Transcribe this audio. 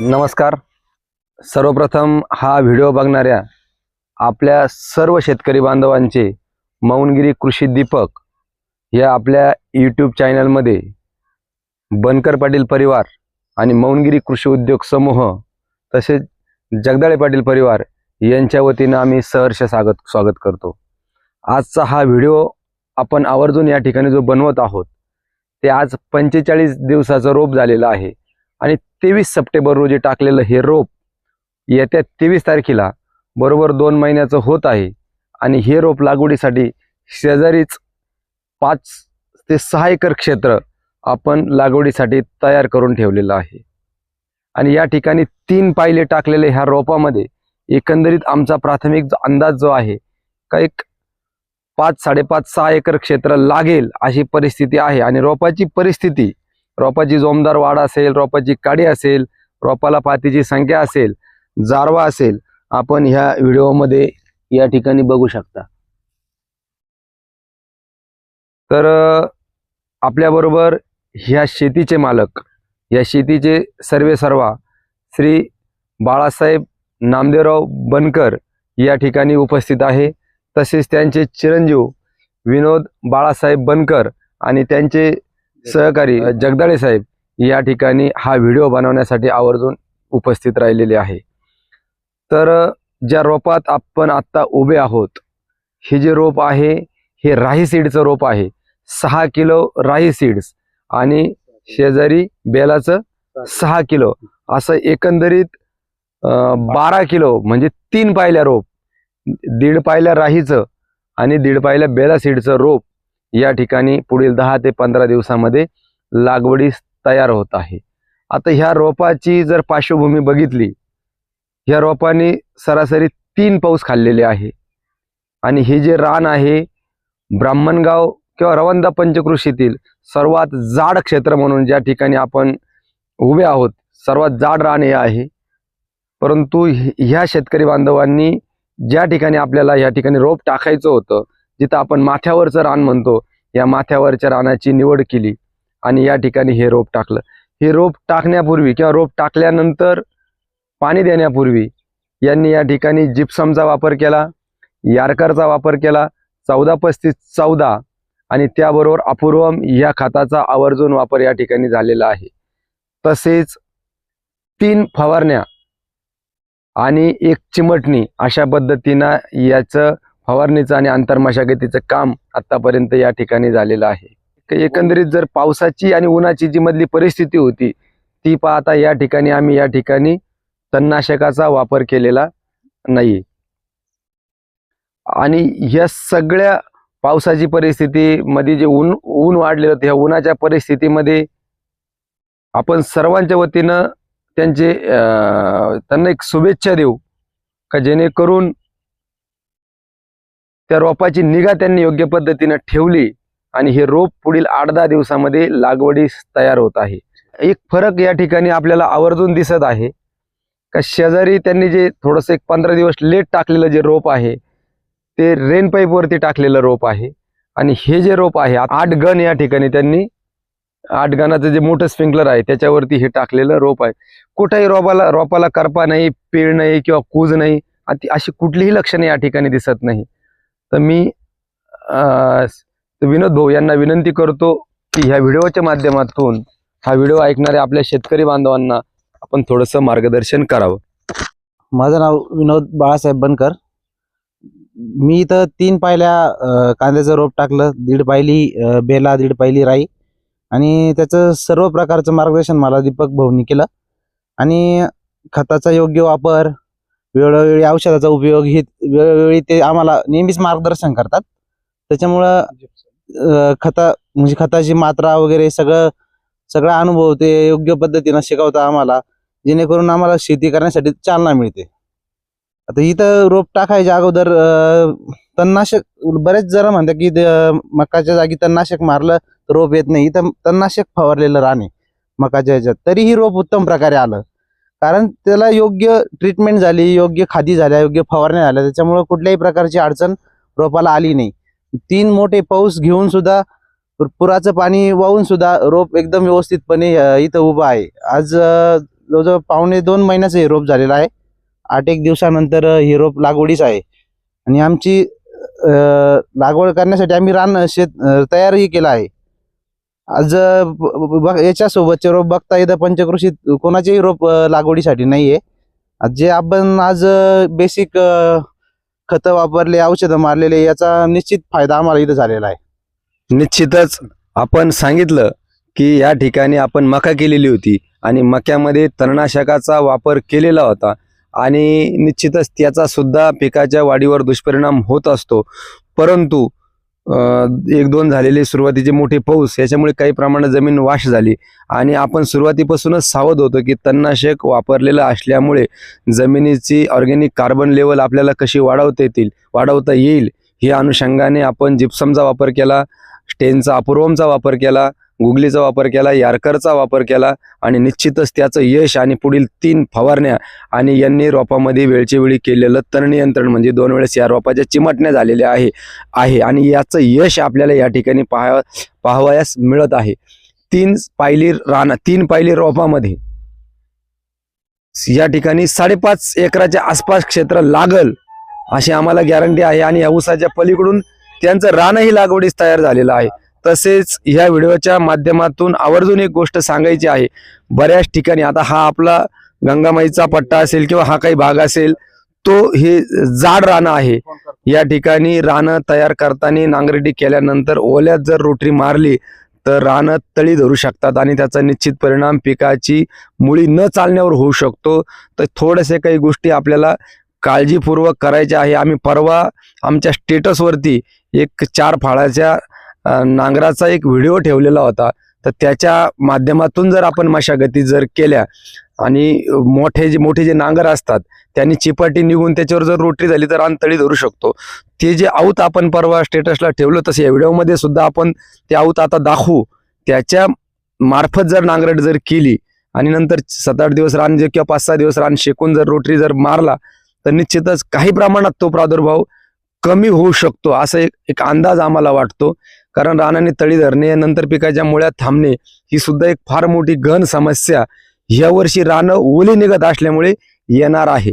नमस्कार. सर्वप्रथम हा व्हिडिओ बघणाऱ्या आपल्या सर्व शेतकरी बांधवांचे मौनगिरी कृषी दीपक या आपल्या यूट्यूब चॅनलमध्ये बनकर पाटील परिवार आणि मौनगिरी कृषी उद्योग समूह तसेच जगदाळे पाटील परिवार यांच्या वतीनं आम्ही सहर्ष स्वागत स्वागत करतो. आजचा हा व्हिडिओ आपण आवर्जून या ठिकाणी जो बनवत आहोत ते आज पंचेचाळीस दिवसाचं रोप झालेलं आहे. आणि तेवीस सप्टेंबर रोजी टाकलेलं हे रोप येत्या तेवीस तारखेला बरोबर दोन महिन्याचं होत आहे. आणि हे रोप लागवडीसाठी शेजारीच पाच ते सहा एकर क्षेत्र आपण लागवडीसाठी तयार करून ठेवलेलं आहे. आणि या ठिकाणी तीन पायले टाकलेले ह्या रोपामध्ये एकंदरीत आमचा प्राथमिक जो अंदाज जो आहे का एक पाच साडेपाच सहा एकर क्षेत्र लागेल अशी परिस्थिती आहे. आणि रोपाची परिस्थिती रोपाची जोमदार वाढ असेल रोपाची काडी असेल रोपाला पातीची संख्या असेल जारवा असेल आपण ह्या व्हिडिओमध्ये या ठिकाणी बघू शकता. तर आपल्याबरोबर ह्या शेतीचे मालक या शेतीचे सर्वे सर्वा श्री बाळासाहेब नामदेवराव बनकर या ठिकाणी उपस्थित आहे. तसेच त्यांचे चिरंजीव विनोद बाळासाहेब बनकर आणि त्यांचे सहकारी जगदाळे साहेब या ठिकाणी हा व्हिडिओ बनवण्यासाठी आवर्जून उपस्थित राहिलेले आहे. तर ज्या रोपात आपण आत्ता उभे आहोत हे जे रोप आहे हे राही सीडचं रोप आहे. सहा किलो राही सीड्स आणि शेजारी बेलाचं सहा किलो. असं एकंदरीत बारा किलो म्हणजे तीन पायल्या रोप दीड पायल्या राहीचं आणि दीड पायल्या बेला सीडचं रोप या ठिकाणी पुढील दहा ते पंधरा दिवसामध्ये लागवडीस तयार होत आहे. आता ह्या रोपाची जर पार्श्वभूमी बघितली ह्या रोपाने सरासरी तीन पाऊस खाल्लेले आहे. आणि हे जे रान आहे ब्राह्मणगाव किंवा रवंदा पंचकृषीतील सर्वात जाड क्षेत्र म्हणून ज्या ठिकाणी आपण उभे आहोत सर्वात जाड रान हे आहे. परंतु ह्या शेतकरी बांधवांनी ज्या ठिकाणी आपल्याला या ठिकाणी रोप टाकायचं होतं जिथं आपण माथ्यावरचं रान म्हणतो या माथ्यावरच्या रानाची निवड केली आणि या ठिकाणी हे रोप टाकलं. हे रोप टाकण्यापूर्वी किंवा रोप टाकल्यानंतर पाणी देण्यापूर्वी यांनी या ठिकाणी जिप्समचा वापर केला यारकरचा वापर केला चौदा पस्तीस चौदा आणि त्याबरोबर अपूर्वम या खताचा आवर्जून वापर या ठिकाणी झालेला आहे. तसेच तीन फवारण्या आणि एक चिमटणी अशा पद्धतीनं याचं फवारणीचं आणि आंतरमशागतीचं काम आतापर्यंत या ठिकाणी झालेलं आहे. एकंदरीत जर पावसाची आणि उन्हाची जी मधली परिस्थिती होती ती पाहता या ठिकाणी आम्ही या ठिकाणी तणनाशकाचा वापर केलेला नाही. आणि ह्या सगळ्या पावसाची परिस्थिती मध्ये जे ऊन ऊन वाढलेलं होतं ह्या उन्हाच्या परिस्थितीमध्ये आपण सर्वांच्या वतीनं त्यांचे अं, त्यांना एक शुभेच्छा देऊ का जेणेकरून त्या रोपाची निगा त्यांनी योग्य पद्धतीनं ठेवली आणि हे रोप पुढील आठ दहा दिवसामध्ये लागवडीस तयार होत आहे. एक फरक या ठिकाणी आपल्याला आवर्जून दिसत आहे का शेजारी त्यांनी जे थोडंसं एक पंधरा दिवस लेट टाकलेलं जे रोप आहे ते रेन पाईपवरती टाकलेलं रोप आहे आणि हे जे रोप आहे आठ गण या ठिकाणी त्यांनी आठ गणाचं जे मोठं स्प्रिंकलर आहे त्याच्यावरती हे टाकलेलं रोप आहे. कुठेही रोपाला रोपाला करपा नाही पीळ नाही किंवा कूज नाही आणि ती अशी कुठलीही लक्षणे या ठिकाणी दिसत नाही. तर मी विनोद भाऊ यांना विनंती करतो की ह्या व्हिडिओच्या माध्यमातून हा व्हिडिओ ऐकणाऱ्या आपल्या शेतकरी बांधवांना आपण थोडंसं मार्गदर्शन करावं. माझं नाव विनोद बाळासाहेब बनकर. मी इथं तीन पायल्या कांद्याचं रोप टाकलं दीड पायली बेला दीड पायली राई आणि त्याचं सर्व प्रकारचं मार्गदर्शन मला दीपक भाऊनी केलं आणि खताचा योग्य वापर वेळोवेळी औषधाचा उपयोग हे वेळोवेळी ते आम्हाला नेहमीच मार्गदर्शन करतात. त्याच्यामुळं खता म्हणजे खताची मात्रा वगैरे सगळं सगळा अनुभव ते योग्य पद्धतीनं शिकवता आम्हाला जेणेकरून आम्हाला शेती करण्यासाठी चालना मिळते. आता इथं रोप टाकायच्या अगोदर तणनाशक बरेच जरा म्हणतात की मकाच्या जागी तणनाशक मारलं तर रोप येत नाही. इथं तणनाशक फवारलेलं राहणे मकाच्या ह्याच्यात. तरीही रोप उत्तम प्रकारे आलं. कारण त्याला योग्य ट्रीटमेंट झाली योग्य खादी झाल्या योग्य फवारण्या झाल्या त्याच्यामुळे कुठल्याही प्रकारची अडचण रोपाला आली नाही. तीन मोठे पाऊस घेऊन सुद्धा पुराचं पाणी वाहून सुद्धा रोप एकदम व्यवस्थितपणे इथं उभं आहे. आज जवळजवळ पावणे दोन महिन्याचं हे रोप झालेलं आहे. आठ एक दिवसानंतर हे रोप लागवडीच आहे. आणि आमची लागवड करण्यासाठी आम्ही रान शेत तयारही केलं आहे. आज ब- ब- याच्यासोबतचे रोप बघता येतं पंचकृषीत कोणाचेही रोप लागवडीसाठी नाही आहे जे आपण आज बेसिक खतं वापरले औषधं मारलेले याचा निश्चित फायदा आम्हाला इथं झालेला आहे. निश्चितच. आपण सांगितलं की या ठिकाणी आपण मका केलेली होती आणि मक्यामध्ये तणनाशकाचा वापर केलेला होता आणि निश्चितच त्याचा सुद्धा पिकाच्या वाढीवर दुष्परिणाम होत असतो. परंतु एक दोन झालेले सुरुवातीचे मोठे पाऊस याच्यामुळे काही प्रमाणात जमीन वाश झाली. आणि आपण सुरुवातीपासूनच सावध होतो की तणनाशक वापरलेलं असल्यामुळे जमिनीची ऑर्गॅनिक कार्बन लेवल आपल्याला कशी वाढवता येतील वाढवता येईल हे अनुषंगाने आपण जिप्समचा वापर केला स्टेनचा अपूर्वमचा वापर केला गुगलीचा वापर केला यार्करचा वापर केला आणि निश्चितच त्याचं यश आणि पुढील तीन फवारण्या आणि यांनी रोपामध्ये वेळच्या वेळी केलेलं तण नियंत्रण म्हणजे दोन वेळेस या रोपाच्या चिमटण्या झालेल्या आहे आहे आणि याचं यश आपल्याला या ठिकाणी पाहा पाहावयास मिळत आहे. तीन पायली राना तीन पायली रोपामध्ये या ठिकाणी साडेपाच एकराच्या आसपास क्षेत्र लागल अशी आम्हाला गॅरंटी आहे आणि या ऊसाच्या पलीकडून त्यांचं रानही लागवडीस तयार झालेलं आहे. तसेच ह्या व्हिडिओच्या माध्यमातून आवर्जून एक गोष्ट सांगायची आहे. बऱ्याच ठिकाणी आता हा आपला गंगामाईचा पट्टा असेल किंवा हा काही भाग असेल तो हे जाड रानं आहे. या ठिकाणी रानं तयार करताना नांगरटी केल्यानंतर ओल्यात जर रोटरी मारली तर रानं तळी धरू शकतात आणि त्याचा निश्चित परिणाम पिकाची मुळी न चालण्यावर होऊ शकतो. तर थोडेसे काही गोष्टी आपल्याला काळजीपूर्वक करायच्या आहे. आम्ही परवा आमच्या स्टेटसवरती एक चार फाळाच्या नांगराचा एक व्हिडिओ ठेवलेला होता. तर त्याच्या माध्यमातून जर आपण मशागती जर केल्या आणि मोठे जे मोठे जे नांगर असतात त्यांनी चिपाटी निघून त्याच्यावर जर रोटरी झाली तर तळी धरू शकतो. ते जे आऊत आपण परवा स्टेटसला ठेवलं तसं या व्हिडिओमध्ये सुद्धा आपण ते आऊत आता दाखवू. त्याच्या मार्फत जर नांगरट जर केली आणि नंतर सात आठ दिवस रान जे किंवा पाच सहा दिवस रान शेकून जर रोटरी जर मारला तर निश्चितच काही प्रमाणात तो प्रादुर्भाव कमी होऊ शकतो असा एक एक अंदाज आम्हाला वाटतो. कारण रानाने तळी धरणे नंतर पिकाच्या मुळ्यात थांबणे ही सुद्धा एक फार मोठी गहन समस्या. यावर्षी रानं ओली निघत असल्यामुळे येणार आहे.